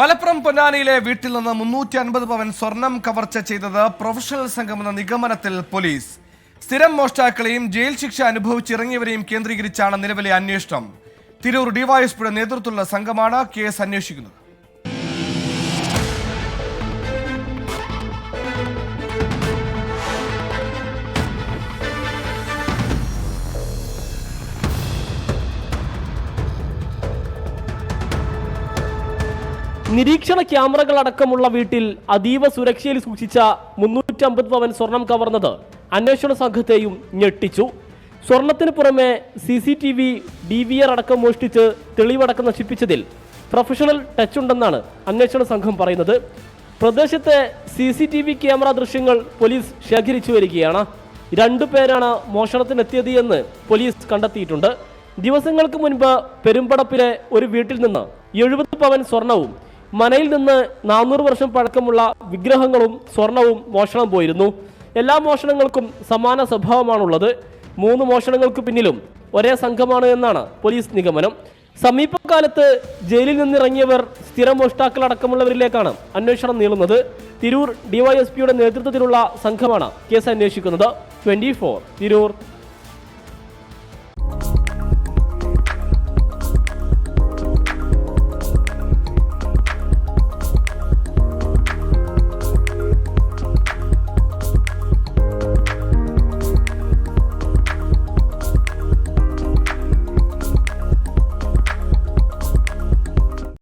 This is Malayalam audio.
മലപ്പുറം പൊന്നാനിയിലെ വീട്ടിൽ നിന്ന് മുന്നൂറ്റി അൻപത് പവൻ സ്വർണം കവർച്ച ചെയ്തത് പ്രൊഫഷണൽ സംഘമെന്ന നിഗമനത്തിൽ പോലീസ്. സ്ഥിരം മോഷ്ടാക്കളെയും ജയിൽ ശിക്ഷ അനുഭവിച്ചിറങ്ങിയവരെയും കേന്ദ്രീകരിച്ചാണ് നിലവിലെ അന്വേഷണം. തിരൂർ ഡിവൈഎസ്പിയുടെ നേതൃത്വത്തിലുള്ള സംഘമാണ് കേസ് അന്വേഷിക്കുന്നത്. നിരീക്ഷണ ക്യാമറകൾ അടക്കമുള്ള വീട്ടിൽ അതീവ സുരക്ഷയിൽ സൂക്ഷിച്ച മുന്നൂറ്റമ്പത് പവൻ സ്വർണം കവർന്നത് അന്വേഷണ സംഘത്തെയും ഞെട്ടിച്ചു. സ്വർണത്തിന് പുറമെ C C T V D V R അടക്കം മോഷ്ടിച്ച് തെളിവടക്കം നശിപ്പിച്ചതിൽ പ്രൊഫഷണൽ ടച്ച് ഉണ്ടെന്നാണ് അന്വേഷണ സംഘം പറയുന്നത്. പ്രദേശത്തെ C C T V camera ദൃശ്യങ്ങൾ പോലീസ് ശേഖരിച്ചു വരികയാണ്. രണ്ടു പേരാണ് മോഷണത്തിനെത്തിയത് എന്ന് പോലീസ് കണ്ടെത്തിയിട്ടുണ്ട്. ദിവസങ്ങൾക്ക് മുൻപ് പെരുമ്പടപ്പിലെ ഒരു വീട്ടിൽ നിന്ന് എഴുപത് പവൻ സ്വർണവും മനയിൽ നിന്ന് നാനൂറ് വർഷം പഴക്കമുള്ള വിഗ്രഹങ്ങളും സ്വർണവും മോഷണം പോയിരുന്നു. എല്ലാ മോഷണങ്ങൾക്കും സമാന സ്വഭാവമാണുള്ളത്. മൂന്ന് മോഷണങ്ങൾക്ക് പിന്നിലും ഒരേ സംഘമാണ് എന്നാണ് പോലീസ് നിഗമനം. സമീപകാലത്ത് ജയിലിൽ നിന്നിറങ്ങിയവർ സ്ഥിര മോഷ്ടാക്കളടക്കമുള്ളവരിലേക്കാണ് അന്വേഷണം നീളുന്നത്. തിരൂർ ഡിവൈഎസ്പിയുടെ നേതൃത്വത്തിലുള്ള സംഘമാണ് കേസ് അന്വേഷിക്കുന്നത്. Twenty four Tirur.